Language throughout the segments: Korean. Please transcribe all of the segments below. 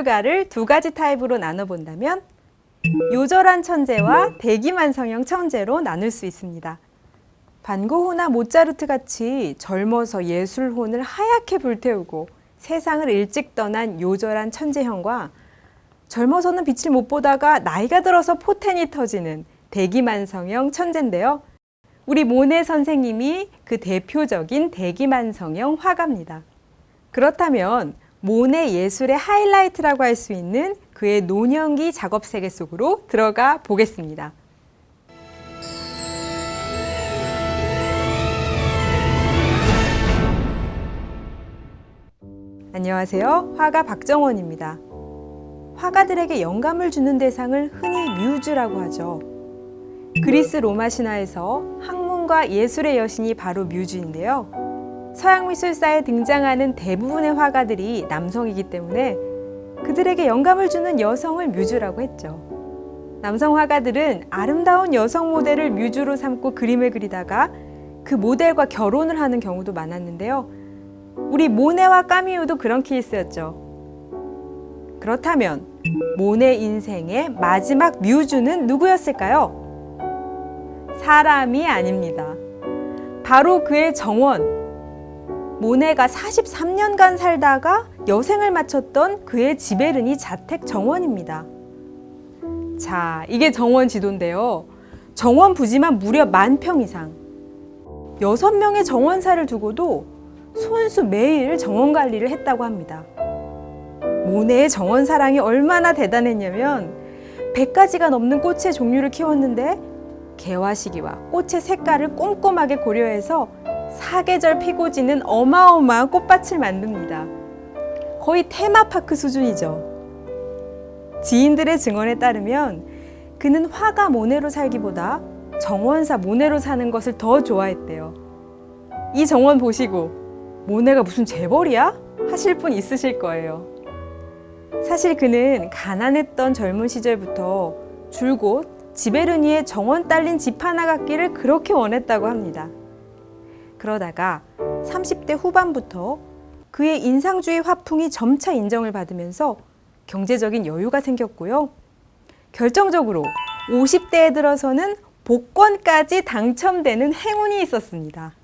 천재예술가를 두 가지 타입으로 나눠본다면 요절한 천재와 대기만 성형 천재로 나눌 수 있습니다. 반고흐나 모차르트 같이 젊어서 예술혼을 하얗게 불태우고 세상을 일찍 떠난 요절한 천재형과 젊어서는 빛을 못 보다가 나이가 들어서 포텐이 터지는 대기만성형 천재인데요. 우리 모네 선생님이 그 대표적인 대기만성형 화가입니다. 그렇다면 모네 예술의 하이라이트라고 할 수 있는 그의 노년기 작업 세계 속으로 들어가 보겠습니다. 안녕하세요. 화가 박정원입니다. 화가들에게 영감을 주는 대상을 흔히 뮤즈라고 하죠. 그리스 로마 신화에서 학문과 예술의 여신이 바로 뮤즈인데요. 서양 미술사에 등장하는 대부분의 화가들이 남성이기 때문에 그들에게 영감을 주는 여성을 뮤즈라고 했죠. 남성 화가들은 아름다운 여성 모델을 뮤즈로 삼고 그림을 그리다가 그 모델과 결혼을 하는 경우도 많았는데요. 우리 모네와 까미우도 그런 케이스였죠. 그렇다면 모네 인생의 마지막 뮤즈는 누구였을까요? 사람이 아닙니다. 바로 그의 정원. 모네가 43년간 살다가 여생을 마쳤던 그의 지베르니 자택 정원입니다. 자, 이게 정원 지도인데요. 정원 부지만 무려 만 평 이상. 여섯 명의 정원사를 두고도 손수 매일 정원 관리를 했다고 합니다. 모네의 정원 사랑이 얼마나 대단했냐면 100가지가 넘는 꽃의 종류를 키웠는데 개화 시기와 꽃의 색깔을 꼼꼼하게 고려해서 사계절 피고 지는 어마어마한 꽃밭을 만듭니다. 거의 테마파크 수준이죠. 지인들의 증언에 따르면 그는 화가 모네로 살기보다 정원사 모네로 사는 것을 더 좋아했대요. 이 정원 보시고 모네가 무슨 재벌이야? 하실 분 있으실 거예요. 사실 그는 가난했던 젊은 시절부터 줄곧 지베르니의 정원 딸린 집 하나 갖기를 그렇게 원했다고 합니다. 그러다가 30대 후반부터 그의 인상주의 화풍이 점차 인정을 받으면서 경제적인 여유가 생겼고요. 결정적으로 50대에 들어서는 복권까지 당첨되는 행운이 있었습니다.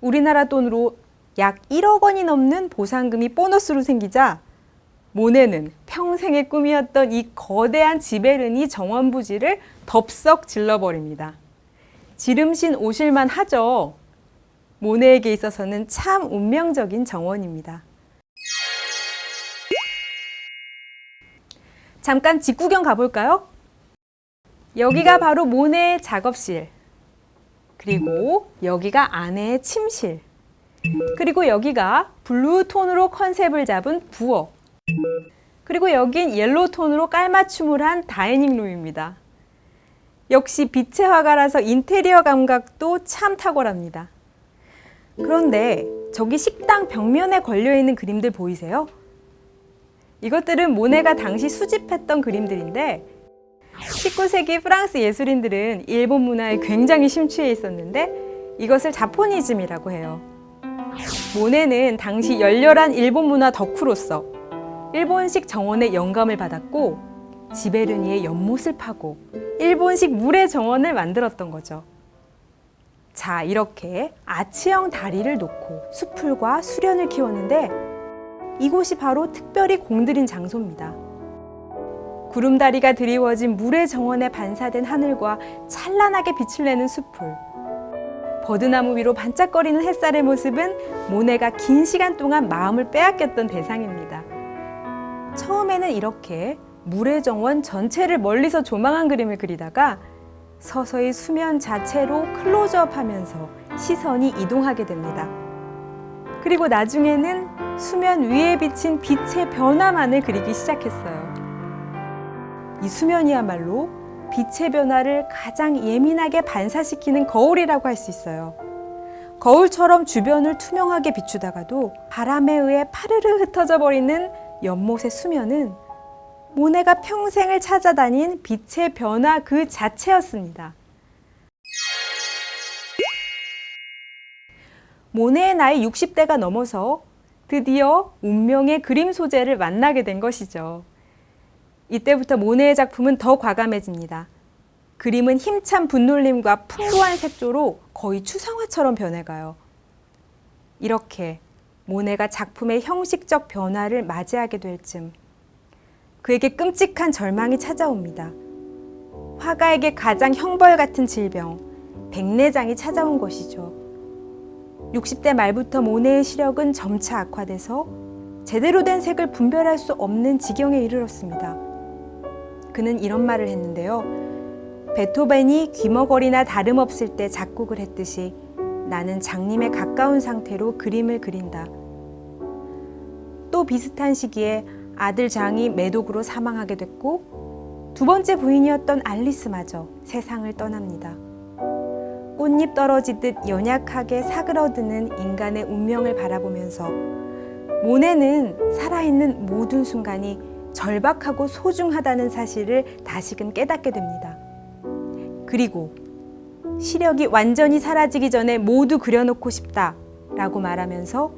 우리나라 돈으로 약 1억 원이 넘는 보상금이 보너스로 생기자 모네는 평생의 꿈이었던 이 거대한 지베르니 정원 부지를 덥석 질러버립니다. 지름신 오실만 하죠. 모네에게 있어서는 참 운명적인 정원입니다. 잠깐 집 구경 가볼까요? 여기가 바로 모네의 작업실. 그리고 여기가 아내의 침실. 그리고 여기가 블루 톤으로 컨셉을 잡은 부엌. 그리고 여긴 옐로우 톤으로 깔맞춤을 한 다이닝 룸입니다. 역시 빛의 화가라서 인테리어 감각도 참 탁월합니다. 그런데 저기 식당 벽면에 걸려 있는 그림들 보이세요? 이것들은 모네가 당시 수집했던 그림들인데 19세기 프랑스 예술인들은 일본 문화에 굉장히 심취해 있었는데 이것을 자포니즘이라고 해요. 모네는 당시 열렬한 일본 문화 덕후로서 일본식 정원의 영감을 받았고 지베르니의 연못을 파고 일본식 물의 정원을 만들었던 거죠. 자, 이렇게 아치형 다리를 놓고 수풀과 수련을 키웠는데 이곳이 바로 특별히 공들인 장소입니다. 구름다리가 드리워진 물의 정원에 반사된 하늘과 찬란하게 빛을 내는 수풀. 버드나무 위로 반짝거리는 햇살의 모습은 모네가 긴 시간 동안 마음을 빼앗겼던 대상입니다. 처음에는 이렇게 물의 정원 전체를 멀리서 조망한 그림을 그리다가 서서히 수면 자체로 클로즈업 하면서 시선이 이동하게 됩니다. 그리고 나중에는 수면 위에 비친 빛의 변화만을 그리기 시작했어요. 이 수면이야말로 빛의 변화를 가장 예민하게 반사시키는 거울이라고 할 수 있어요. 거울처럼 주변을 투명하게 비추다가도 바람에 의해 파르르 흩어져 버리는 연못의 수면은 모네가 평생을 찾아다닌 빛의 변화 그 자체였습니다. 모네의 나이 60대가 넘어서 드디어 운명의 그림 소재를 만나게 된 것이죠. 이때부터 모네의 작품은 더 과감해집니다. 그림은 힘찬 분놀림과 풍부한 색조로 거의 추상화처럼 변해가요. 이렇게 모네가 작품의 형식적 변화를 맞이하게 될 즈음 그에게 끔찍한 절망이 찾아옵니다. 화가에게 가장 형벌 같은 질병, 백내장이 찾아온 것이죠. 60대 말부터 모네의 시력은 점차 악화돼서 제대로 된 색을 분별할 수 없는 지경에 이르렀습니다. 그는 이런 말을 했는데요. 베토벤이 귀머거리나 다름없을 때 작곡을 했듯이 나는 장님에 가까운 상태로 그림을 그린다. 또 비슷한 시기에 아들 장이 매독으로 사망하게 됐고 두 번째 부인이었던 알리스마저 세상을 떠납니다. 꽃잎 떨어지듯 연약하게 사그러드는 인간의 운명을 바라보면서 모네는 살아있는 모든 순간이 절박하고 소중하다는 사실을 다시금 깨닫게 됩니다. 그리고 시력이 완전히 사라지기 전에 모두 그려놓고 싶다 라고 말하면서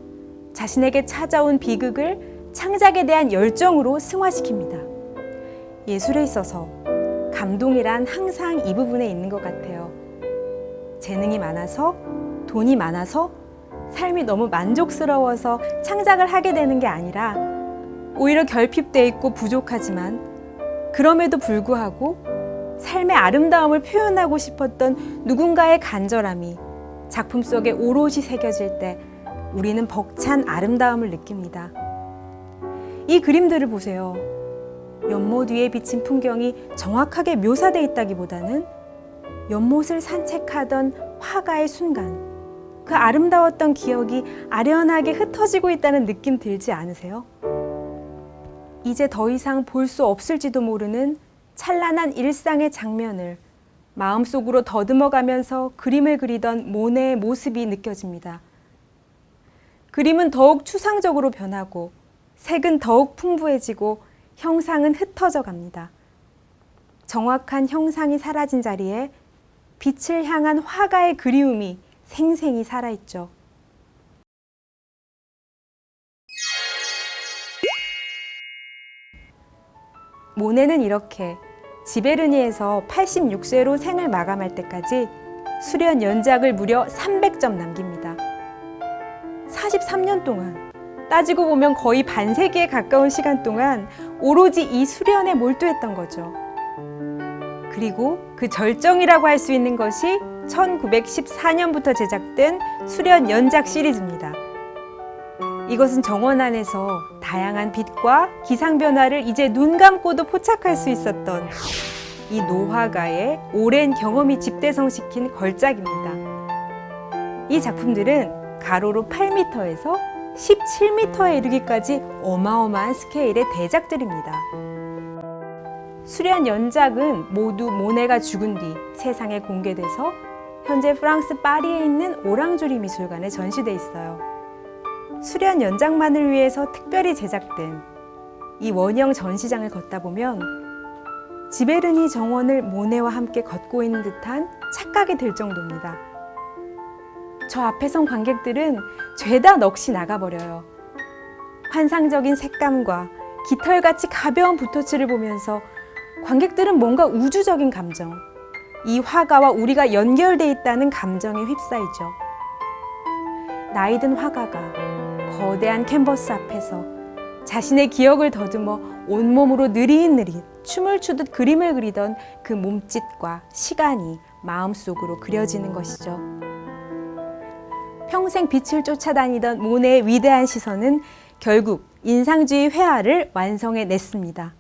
자신에게 찾아온 비극을 창작에 대한 열정으로 승화시킵니다. 예술에 있어서 감동이란 항상 이 부분에 있는 것 같아요. 재능이 많아서, 돈이 많아서, 삶이 너무 만족스러워서 창작을 하게 되는 게 아니라 오히려 결핍돼 있고 부족하지만 그럼에도 불구하고 삶의 아름다움을 표현하고 싶었던 누군가의 간절함이 작품 속에 오롯이 새겨질 때 우리는 벅찬 아름다움을 느낍니다. 이 그림들을 보세요. 연못 위에 비친 풍경이 정확하게 묘사되어 있다기보다는 연못을 산책하던 화가의 순간, 그 아름다웠던 기억이 아련하게 흩어지고 있다는 느낌 들지 않으세요? 이제 더 이상 볼 수 없을지도 모르는 찬란한 일상의 장면을 마음속으로 더듬어 가면서 그림을 그리던 모네의 모습이 느껴집니다. 그림은 더욱 추상적으로 변하고 색은 더욱 풍부해지고 형상은 흩어져 갑니다. 정확한 형상이 사라진 자리에 빛을 향한 화가의 그리움이 생생히 살아있죠. 모네는 이렇게 지베르니에서 86세로 생을 마감할 때까지 수련 연작을 무려 300점 남깁니다. 43년 동안 따지고 보면 거의 반세기에 가까운 시간 동안 오로지 이 수련에 몰두했던 거죠. 그리고 그 절정이라고 할 수 있는 것이 1914년부터 제작된 수련 연작 시리즈입니다. 이것은 정원 안에서 다양한 빛과 기상 변화를 이제 눈 감고도 포착할 수 있었던 이 노화가의 오랜 경험이 집대성시킨 걸작입니다. 이 작품들은 가로로 8m에서 17m에 이르기까지 어마어마한 스케일의 대작들입니다. 수련 연작은 모두 모네가 죽은 뒤 세상에 공개돼서 현재 프랑스 파리에 있는 오랑주리 미술관에 전시돼 있어요. 수련 연작만을 위해서 특별히 제작된 이 원형 전시장을 걷다 보면 지베르니 정원을 모네와 함께 걷고 있는 듯한 착각이 들 정도입니다. 저 앞에 선 관객들은 죄다 넋이 나가버려요. 환상적인 색감과 깃털같이 가벼운 붓터치를 보면서 관객들은 뭔가 우주적인 감정, 이 화가와 우리가 연결돼 있다는 감정에 휩싸이죠. 나이든 화가가 거대한 캔버스 앞에서 자신의 기억을 더듬어 온몸으로 느릿느릿 춤을 추듯 그림을 그리던 그 몸짓과 시간이 마음속으로 그려지는 것이죠. 평생 빛을 쫓아다니던 모네의 위대한 시선은 결국 인상주의 회화를 완성해 냈습니다.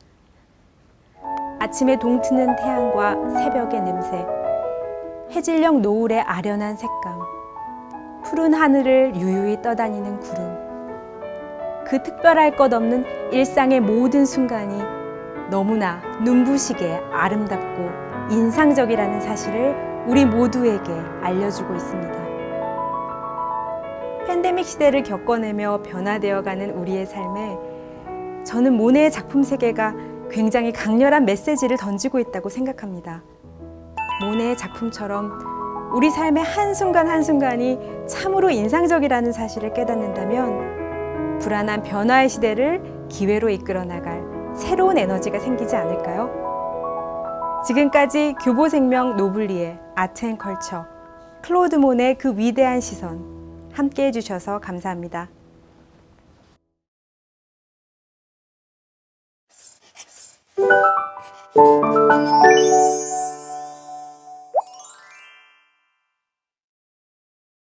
아침에 동트는 태양과 새벽의 냄새, 해질녘 노을의 아련한 색감, 푸른 하늘을 유유히 떠다니는 구름. 그 특별할 것 없는 일상의 모든 순간이 너무나 눈부시게 아름답고 인상적이라는 사실을 우리 모두에게 알려주고 있습니다. 팬데믹 시대를 겪어내며 변화되어가는 우리의 삶에 저는 모네의 작품 세계가 굉장히 강렬한 메시지를 던지고 있다고 생각합니다. 모네의 작품처럼 우리 삶의 한순간 한순간이 참으로 인상적이라는 사실을 깨닫는다면 불안한 변화의 시대를 기회로 이끌어 나갈 새로운 에너지가 생기지 않을까요? 지금까지 교보생명 노블리의 아트 앤 컬처, 클로드 모네 그 위대한 시선, 함께 해주셔서 감사합니다.